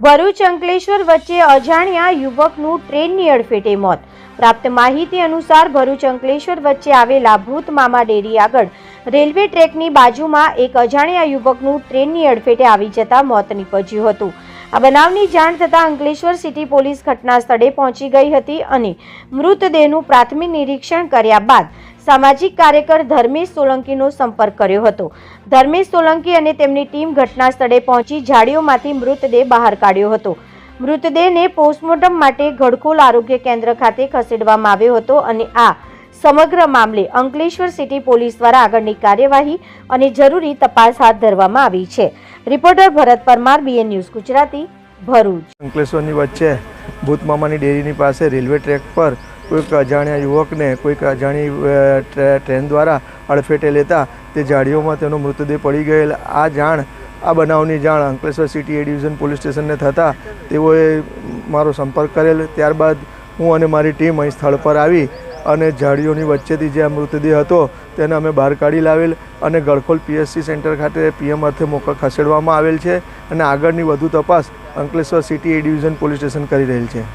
ભરૂચ અંકલેશ્વર વચ્ચે અજાણ્યા યુવકનું ટ્રેનની અડફેટે મોત. પ્રાપ્ત માહિતી અનુસાર ભરૂચ અંકલેશ્વર વચ્ચે આવેલા ભૂત મામા ડેરી આગળ રેલવે ટ્રેકની બાજુમાં એક અજાણ્યા યુવકનું ટ્રેનની અડફેટે આવી જતા મોત નીપજ્યું હતું. આ બનાવની જાણ થતાં અંકલેશ્વર સિટી પોલીસ ઘટના સ્થળે પહોંચી ગઈ હતી અને મૃતદેહનું પ્રાથમિક નિરીક્ષણ કર્યા બાદ સામાજિક કાર્યકર ધર્મેશ સોલંકીનો સંપર્ક કર્યો હતો. ધર્મેશ સોલંકી અને તેમની ટીમ ઘટના સ્થળે પહોંચી ઝાડીઓમાંથી મૃતદેહ બહાર કાઢ્યો હતો. મૃતદેહને પોસ્ટમોર્ટમ માટે ઘડકોલ આરોગ્ય કેન્દ્ર ખાતે ખસેડવામાં આવ્યો હતો અને આ સમગ્ર મામલે અંકલેશ્વર સિટી પોલીસ દ્વારા આગળની કાર્યવાહી અને જરૂરી તપાસ હાથ ધરવામાં આવી છે. Reporter Bharat Parmar BN news Gujarati, Bharuch. અંકલેશ્વરની વચ્ચે ભૂતમામાની ડેરીની પાસે રેલવે ટ્રેક પર કોઈક અજાણ્યા યુવકને કોઈક અજાણી ટ્રેન દ્વારા અડફેટે લેતા તે ઝાડીઓમાં તેનો મૃતદેહ પડી ગયેલ. આ જાણ, આ બનાવની જાણ Ankleshwar city A division police સ્ટેશનને થતાં તેઓએ મારો સંપર્ક કરેલ. ત્યારબાદ હું અને મારી ટીમ અહીં સ્થળ પર આવી અને ઝાડીઓની વચ્ચેથી જે મૃતદેહ હતો તેને અમે બહાર કાઢી લાવેલ અને ગળખોલ પીએસસી સેન્ટર ખાતે પીએમ અર્થે મોકલ ખસેડવામાં આવેલ છે અને આગળની વધુ તપાસ Ankleshwar city A division police station કરી રહેલ છે.